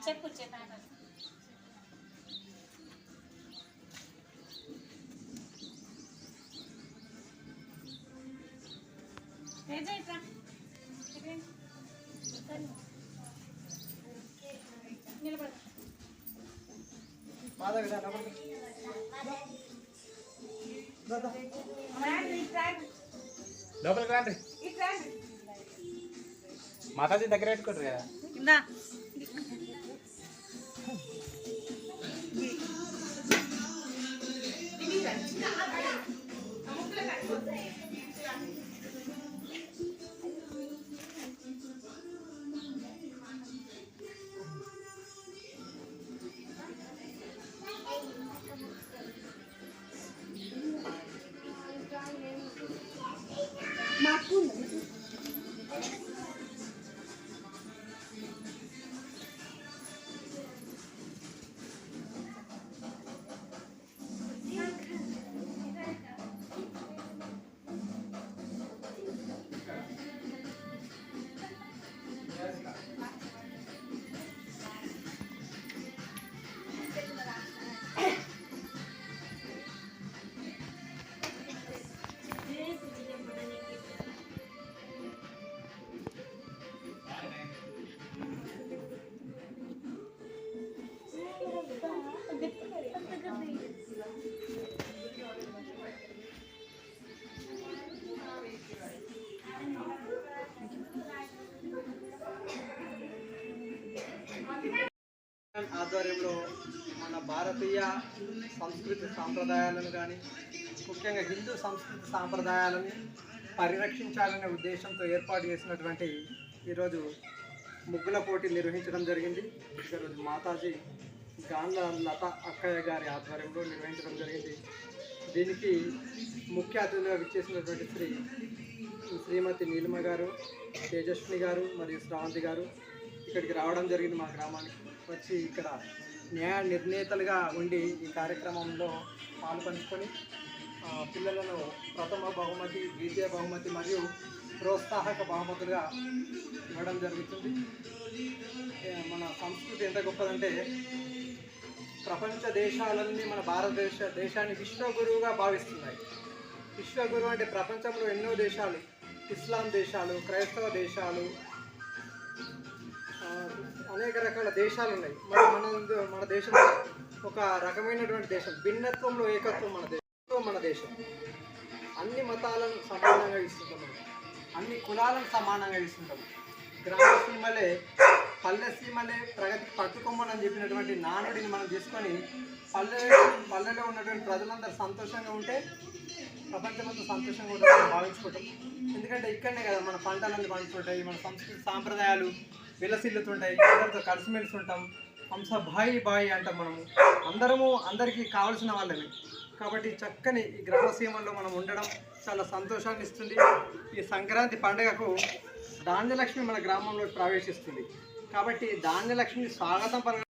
చెప్పు నిలబడు. మాధవి లోపలికి. రండి. మాతాజీ దగ్గర పెట్టుకోండి కదా Yeah. ఆధ్వర్యంలో మన భారతీయ సంస్కృతి సాంప్రదాయాలను కానీ ముఖ్యంగా హిందూ సంస్కృతి సాంప్రదాయాలను పరిరక్షించాలనే ఉద్దేశంతో ఏర్పాటు చేసినటువంటి ఈరోజు ముగ్గుల పోటీ నిర్వహించడం జరిగింది. ఈరోజు మాతాజీ గాంధ లత అక్కయ్య గారి ఆధ్వర్యంలో నిర్వహించడం జరిగింది. దీనికి ముఖ్య అతిథిగా విచ్చేసినటువంటి శ్రీ శ్రీమతి నీలిమ గారు తేజస్విని గారు మరియు శ్రావంతి గారు ఇక్కడికి రావడం జరిగింది మా గ్రామానికి. వచ్చి ఇక్కడ న్యాయ నిర్ణేతలుగా ఉండి ఈ కార్యక్రమంలో పాల్పంచుకొని పిల్లలను ప్రథమ బహుమతి ద్వితీయ బహుమతి మరియు ప్రోత్సాహక బహుమతులుగా ఇవ్వడం జరుగుతుంది. మన సంస్కృతి ఎంత గొప్పదంటే ప్రపంచ దేశాలన్నీ మన భారతదేశ దేశాన్ని విశ్వగురువుగా భావిస్తున్నాయి. విశ్వగురువు అంటే ప్రపంచంలో ఎన్నో దేశాలు ఇస్లాం దేశాలు క్రైస్తవ దేశాలు అనేక రకాల దేశాలు ఉన్నాయి మరి మన మన దేశం ఒక రకమైనటువంటి దేశం. భిన్నత్వంలో ఏకత్వం మన దేశం. మన దేశం. అన్ని మతాలను సమానంగా ఇస్తుంటాం అన్ని కులాలను సమానంగా ఇస్తుంటాం. గ్రామ సీమలే పల్లె సీమలే ప్రగతికి పట్టుకోమని చెప్పినటువంటి నానుడిని మనం తీసుకొని పల్లె పల్లెలో ఉన్నటువంటి ప్రజలందరూ సంతోషంగా ఉంటే ప్రపంచమంతా సంతోషంగా ఉంటుందని భావించుకుంటాం. ఎందుకంటే ఇక్కడనే కదా మన పంటలన్నీ పండుతుంటాయి మన సంస్కృతి సాంప్రదాయాలు విలసిల్లుతుంటాయి అందరితో కలిసిమెలిసి ఉంటాం హంస బాయి బాయి అంటాం మనము. అందరము అందరికీ కావలసిన వాళ్ళమే. కాబట్టి చక్కని ఈ గ్రామ సీమల్లో మనం ఉండడం చాలా సంతోషాన్ని ఇస్తుంది ఈ సంక్రాంతి పండుగకు ధాన్యలక్ష్మి మన గ్రామంలో ప్రవేశిస్తుంది. కాబట్టి ధాన్యలక్ష్మి స్వాగతం పలక